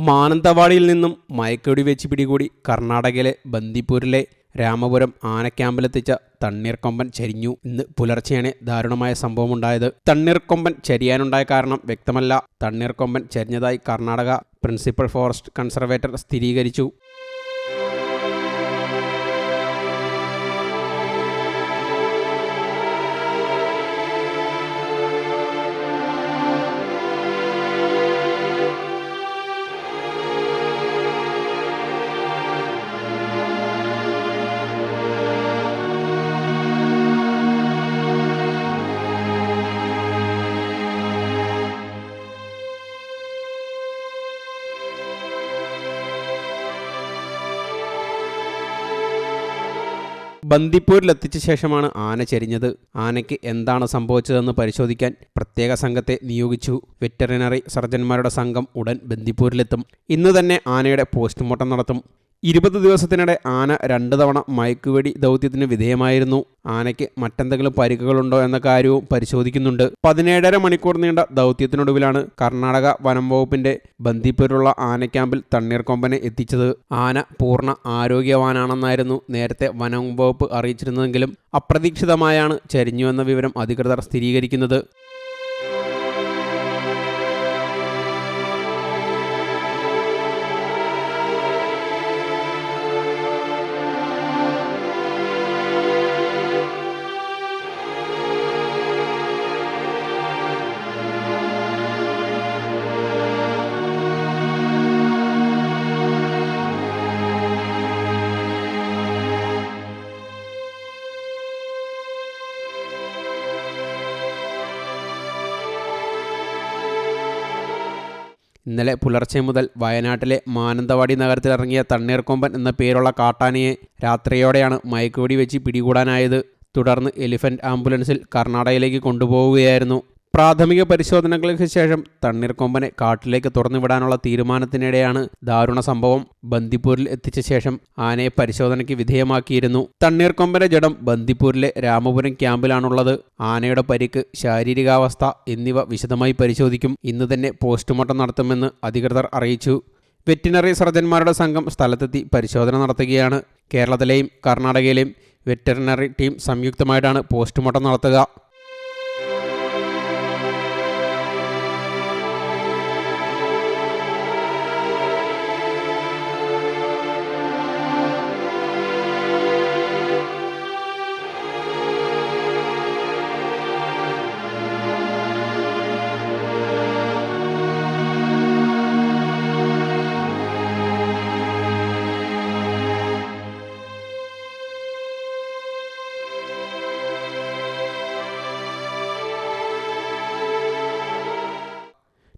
മാനന്തവാടിയിൽ നിന്നും മയക്കൊടി വെച്ച് പിടികൂടി കർണാടകയിലെ ബന്ദിപ്പൂരിലെ രാമപുരം ആനക്യാമ്പിലെത്തിച്ച തണ്ണീർക്കൊമ്പൻ ചരിഞ്ഞു. ഇന്ന് പുലർച്ചെയാണ് ദാരുണമായ സംഭവമുണ്ടായത്. തണ്ണീർക്കൊമ്പൻ ചരിയാനുണ്ടായ കാരണം വ്യക്തമല്ല. തണ്ണീർക്കൊമ്പൻ ചരിഞ്ഞതായി കർണാടക പ്രിൻസിപ്പൽ ഫോറസ്റ്റ് കൺസർവേറ്റർ സ്ഥിരീകരിച്ചു. ബന്ദിപ്പൂരിലെത്തിച്ച ശേഷമാണ് ആന ചെരിഞ്ഞത്. ആനയ്ക്ക് എന്താണ് സംഭവിച്ചതെന്ന് പരിശോധിക്കാൻ പ്രത്യേക സംഘത്തെ നിയോഗിച്ചു. വെറ്ററിനറി സർജന്മാരുടെ സംഘം ഉടൻ ബന്ദിപ്പൂരിലെത്തും. ഇന്ന് തന്നെ ആനയുടെ പോസ്റ്റ്മോർട്ടം നടത്തും. ഇരുപത് ദിവസത്തിനിടെ ആന രണ്ട് തവണ മയക്കുവെടി ദൗത്യത്തിന് വിധേയമായിരുന്നു. ആനയ്ക്ക് മറ്റെന്തെങ്കിലും പരിക്കുകളുണ്ടോ എന്ന കാര്യവും പരിശോധിക്കുന്നുണ്ട്. പതിനേഴര മണിക്കൂർ നീണ്ട ദൗത്യത്തിനൊടുവിലാണ് കർണാടക വനം വകുപ്പിന്റെ ബന്ദിപ്പൂരുള്ള ആനക്യാമ്പിൽ തണ്ണീർക്കൊമ്പനെ എത്തിച്ചത്. ആന പൂർണ ആരോഗ്യവാനാണെന്നായിരുന്നു നേരത്തെ വനം വകുപ്പ് അറിയിച്ചിരുന്നതെങ്കിലും അപ്രതീക്ഷിതമായാണ് ചരിഞ്ഞുവെന്ന വിവരം അധികൃതർ സ്ഥിരീകരിക്കുന്നത്. ഇന്നലെ പുലർച്ചെ മുതൽ വയനാട്ടിലെ മാനന്തവാടി നഗരത്തിലിറങ്ങിയ തണ്ണീർക്കൊമ്പൻ എന്ന പേരുള്ള കാട്ടാനയെ രാത്രിയോടെയാണ് മയക്കുവെടി വെച്ച് പിടികൂടാനായത്. തുടർന്ന് എലിഫന്റ് ആംബുലൻസിൽ കർണാടകയിലേക്ക് കൊണ്ടുപോവുകയായിരുന്നു. പ്രാഥമിക പരിശോധനകൾക്ക് ശേഷം തണ്ണീർക്കൊമ്പനെ കാട്ടിലേക്ക് തുറന്നുവിടാനുള്ള തീരുമാനത്തിനിടെയാണ് ദാരുണ സംഭവം ബന്ദിപ്പൂരിൽ എത്തിച്ച ശേഷം ആനയെ പരിശോധനയ്ക്ക് വിധേയമാക്കിയിരുന്നു. തണ്ണീർക്കൊമ്പന്റെ ജഡം ബന്ദിപ്പൂരിലെ രാമപുരം ക്യാമ്പിലാണുള്ളത്. ആനയുടെ പരിക്ക് ശാരീരികാവസ്ഥ എന്നിവ വിശദമായി പരിശോധിക്കും. ഇന്ന് തന്നെ പോസ്റ്റ്മോർട്ടം നടത്തുമെന്ന് അധികൃതർ അറിയിച്ചു. വെറ്റിനറി സർജന്മാരുടെ സംഘം സ്ഥലത്തെത്തി പരിശോധന നടത്തുകയാണ്. കേരളത്തിലെയും കർണാടകയിലെയും വെറ്ററിനറി ടീം സംയുക്തമായിട്ടാണ് പോസ്റ്റ്മോർട്ടം നടത്തുക.